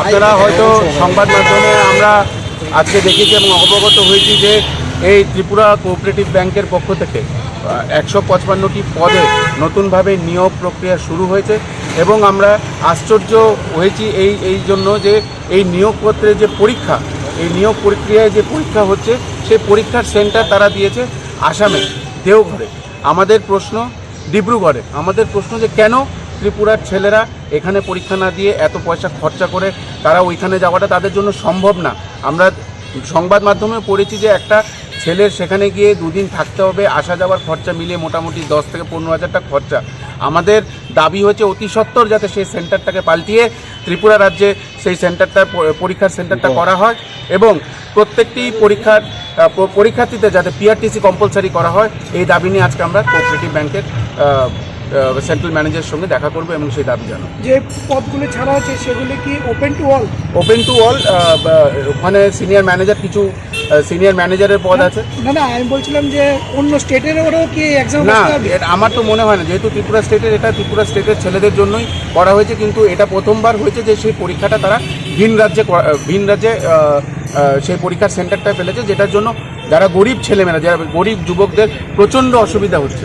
আপনারা হয়তো সংবাদ মাধ্যমে আমরা আজকে দেখেছি এবং অবগত হয়েছি যে এই ত্রিপুরা কোঅপারেটিভ ব্যাংকের পক্ষ থেকে একশো পঁচপান্নটি পদে নতুনভাবে নিয়োগ প্রক্রিয়া শুরু হয়েছে এবং আমরা আশ্চর্য হয়েছি এই এই জন্য যে এই নিয়োগপত্রের যে পরীক্ষা এই নিয়োগ প্রক্রিয়ায় যে পরীক্ষা হচ্ছে সেই পরীক্ষার সেন্টার তারা দিয়েছে আসামে দেওঘরে। আমাদের প্রশ্ন ডিব্রুগড়ে। আমাদের প্রশ্ন যে কেন ত্রিপুরার ছেলেরা এখানে পরীক্ষা না দিয়ে এত পয়সা খরচা করে তারা ওইখানে যাওয়াটা তাদের জন্য সম্ভব না। আমরা সংবাদ মাধ্যমে পড়েছি যে একটা ছেলের সেখানে গিয়ে দুদিন থাকতে হবে আসা যাওয়ার খরচা মিলিয়ে মোটামুটি দশ থেকে পনেরো হাজার টাকা খরচা। আমাদের দাবি হচ্ছে অতি সত্বর যাতে সেই সেন্টারটাকে পাল্টিয়ে ত্রিপুরা রাজ্যে সেই সেন্টারটা পরীক্ষার সেন্টারটা করা হয় এবং প্রত্যেকটি পরীক্ষার আহ, প- পরীক্ষার্থীদের যাতে পিআরটিসি কম্পালসারি করা হয় এই দাবি নিয়ে আজকে আমরা কোঅপারেটিভ ব্যাংকের সেন্ট্রাল ম্যানেজারের সঙ্গে দেখা করব এবং সেই দাবি জানাব। যে পদগুলো ছাড়া আছে সেগুলি কি open to all open to all ওখানে সিনিয়র ম্যানেজার কিছু সিনিয়র ম্যানেজারের পদ আছে। না না আমি বলছিলাম যে অন্য স্টেটের ওরাও কি এক্সাম না আমার তো মনে হয় না যেহেতু ত্রিপুরা স্টেটের এটা ত্রিপুরা স্টেটের ছেলেদের জন্যই করা হয়েছে কিন্তু এটা প্রথমবার হয়েছে যে সেই পরীক্ষাটা তারা ভিন রাজ্যে ভিন রাজ্যে সেই পরীক্ষার সেন্টারটা ফেলেছে যেটার জন্য যারা গরিব ছেলেমেয়েরা যারা গরিব যুবকদের প্রচণ্ড অসুবিধা হচ্ছে।